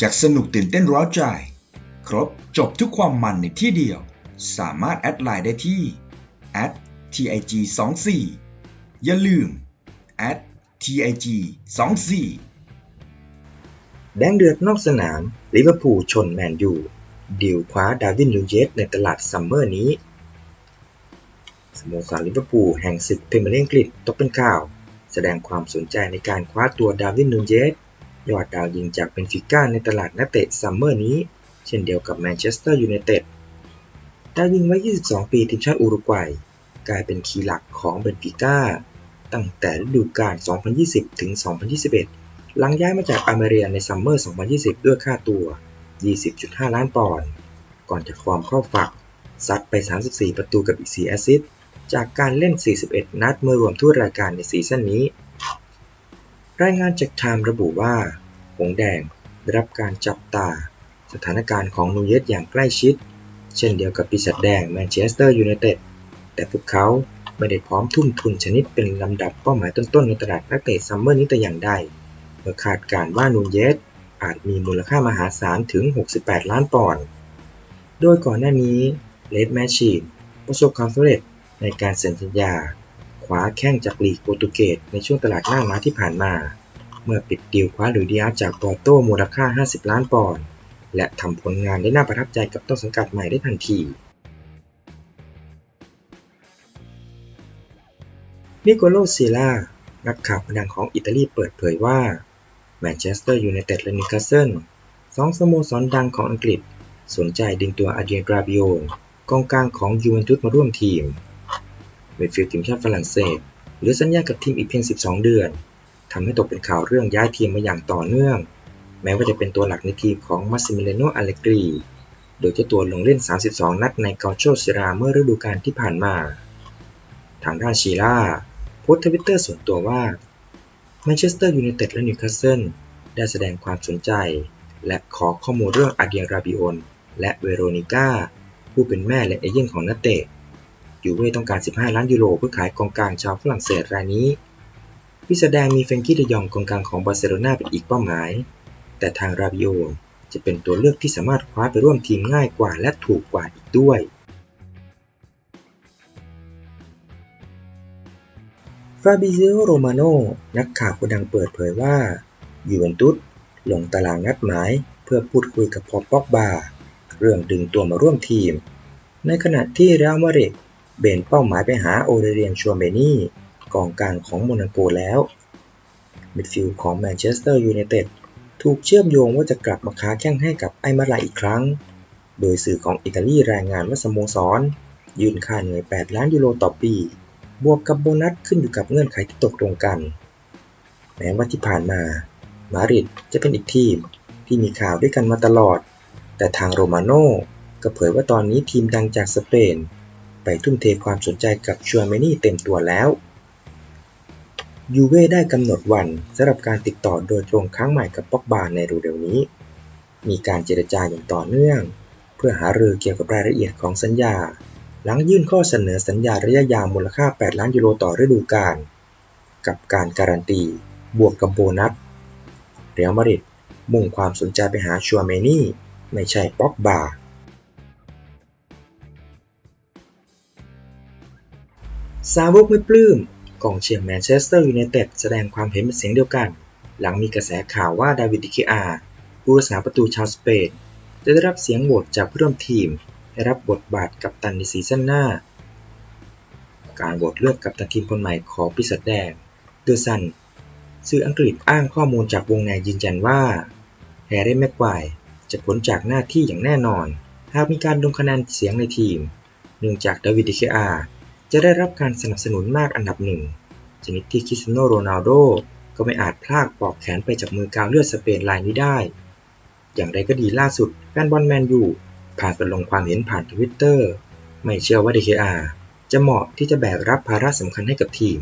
จากสนุกตื่นเต้นร้าวใจ ครบจบทุกความมันในที่เดียว สามารถแอดไลน์ได้ที่ @tig 2 4อย่าลืม @tig 2 4แดงเดือดนอกสนาม ลิเวอร์พูลชนแมนยูดีลคว้าดาวินนูเยสในตลาดซัมเมอร์นี้ สโมสรลิเวอร์พูลแห่งศึกพรีเมียร์ลีกอังกฤษตกเป็นข่าว แสดงความสนใจในการคว้าตัวดาวินนูเยส ยอดดาวยิงจากเบนฟิก้าในตลาดนักเตะซัมเมอร์นี้ เช่นเดียวกับแมนเชสเตอร์ยูไนเต็ดดาวยิงไวัย22 ปีทีมชาติอุรุกวัย กลายเป็นคีย์หลักของเบนฟิก้าตั้งแต่ฤดูกาล 2020 ถึง 2021 หลังย้ายมาจากอาเมเรียในซัมเมอร์ 2020 ด้วยค่าตัว 20.5 ล้านปอนด์ ก่อนจะฟอร์มเข้าฝัก ซัดไป 34 ประตูกับอีก 4 แอสซิสต์ จากการเล่น 41 นัดเมื่อรวมทุกรายการในซีซั่นนี้ รายงานจากไทม์ระบุว่า หงแดงได้รับการจับตา สถานการณ์ของนูเยสอย่างใกล้ชิด เช่นเดียวกับปีศาจแดงแมนเชสเตอร์ยูไนเต็ด แต่พวกเขาไม่ได้พร้อมทุ่มทุนชนิดเป็นลำดับเป้าหมายต้นๆในตลาดนักเตะซัมเมอร์นี้แต่อย่างใดเมื่อคาดการว่านูเยสอาจมีมูลค่ามหาศาลถึง 68 ล้านปอนด์ โดยก่อนหน้านี้เลดแมชชีนประสบความสำเร็จในการเซ็นสัญญา คว้าแข้งจากลีกโปรตุเกสในช่วงตลาดหน้าม้าที่ผ่านมา เมื่อปิดดีลคว้าหรือดิอาจากปอร์โตมูลค่า 50 ล้านปอนด์และทำผลงานได้น่าประทับใจกับต้นสังกัดใหม่ได้ทันทีนิโคโลซิล่า นักข่าวดังของอิตาลีเปิดเผยว่าแมนเชสเตอร์ยูไนเต็ดและนิวคาสเซิลสองสโมสรดังของอังกฤษ สนใจดึงตัวอาเดียนกราบิโอกองกลางของยูเวนตุสมาร่วมทีม มดฟิลด์ทีมชาติฝรั่งเศสหลือสัญญากับทีมอีกเพียง 12 เดือนทำให้ตกเป็นข่าวเรื่องย้ายทีมมาอย่างต่อเนื่อง แม้ว่าจะเป็นตัวหลักในทีมของมาซิมิเลโนอาเลกรีโดยเจ้าตัวลงเล่น 32 นัดในกาโชซิราเมื่อฤดูกาลที่ผ่านมา ทางด้านชีล่าโพสต์ทวิตเตอร์ส่วนตัวว่าแมนเชสเตอร์ยูไนเต็ดและนิวคาสเซิลได้แสดงความสนใจ และขอข้อมูลเรื่องอาเดียราบิโอนและเวโรนิก้าผู้เป็นแม่และเอเย่นของนักเตะ ยูเว่ต้องการ 15 ล้านยูโรเพื่อขายกองกลางชาวฝรั่งเศสรายนี้พิสดงมีเฟรงกี้เดยองกองกลางของบาร์เซโลนาเป็นอีกเป้าหมาย แต่ทางราบิโอจะเป็นตัวเลือกที่สามารถคว้าไปร่วมทีมง่ายกว่าและถูกกว่าอีกด้วย ฟาบิเซโอ โรมาโน นักข่าวคนดังเปิดเผยว่า ยูเวนตุสลงตารางนัดหมาย เพื่อพูดคุยกับพอปอกบา เรื่องดึงตัวมาร่วมทีม ในขณะที่เรอัลมาดริด เบนเป้าหมายไปหาโอเรเรียนชัวเมนี่กองกลางของโมนาโกแล้วมิดฟิลด์ของแมนเชสเตอร์ยูไนเต็ดถูกเชื่อมโยงว่าจะกลับมาค้าแข้งให้กับไอมาลาอีกครั้ง โดยสื่อของอิตาลีรายงานว่าสโมสร ยื่นค่าเหนื่อย 8 ล้านยูโรต่อปี บวกกับโบนัสขึ้นอยู่กับเงื่อนไขที่ตกลงกัน แม้ว่าที่ผ่านมา มาริดจะเป็นอีกทีมที่มีข่าวด้วยกันมาตลอด แต่ทางโรมาโน่ก็เผยว่าตอนนี้ทีมดังจากสเปน ไปทุ่มเทความสนใจกับชัวเมนี่เต็มตัวแล้วยูเว่ได้กำหนดวันสำหรับการติดต่อโดยตรงครั้งใหม่กับป็อกบาในเร็วๆนี้ มีการเจรจาอย่างต่อเนื่อง เพื่อหารือเกี่ยวกับรายละเอียดของสัญญา หลังยื่นข้อเสนอสัญญาระยะยาวมูลค่า 8 ล้านยูโรต่อฤดูกาลกับการการันตี บวกกับโบนัสเรียลมาดริดมุ่งความสนใจไปหาชัวเมนี่ ไม่ใช่ป็อกบา ซาวกไม่ปลื้มกองเชียร์แมนเชสเตอร์ยูไนเต็ดแสดงความเห็นเป็นเสียงเดียวกัน หลังมีกระแสข่าวว่าดาวิดดิเคอาผู้รักษาประตูชาวสเปนจะได้รับเสียงโหวตจากผู้ร่วมทีมให้รับบทบาทกัปตันในซีซั่นหน้า การโหวตเลือกกัปตันทีมคนใหม่ของปีศาจแดงเดอซันสื่ออังกฤษอ้างข้อมูลจากวงในยืนยันว่าแฮร์รี่แม็กไกวจะพ้นจากหน้าที่อย่างแน่นอน หากมีการลงคะแนนเสียงในทีม เนื่องจากดาวิดดิเคอา จะได้รับการสนับสนุนมากอันดับหนึ่ง ชนิดที่คริสเตียโนโรนัลโดก็ไม่อาจพลากปอกแขนไปจากมือกาวเลือดสเปนรายนี้ได้ อย่างไรก็ดีล่าสุดแฟนบอลแมนยูผ่านไปลงความเห็นผ่านทวิตเตอร์ไม่เชื่อว่าเดเคอาจะเหมาะที่จะแบกรับภาระสำคัญให้กับทีม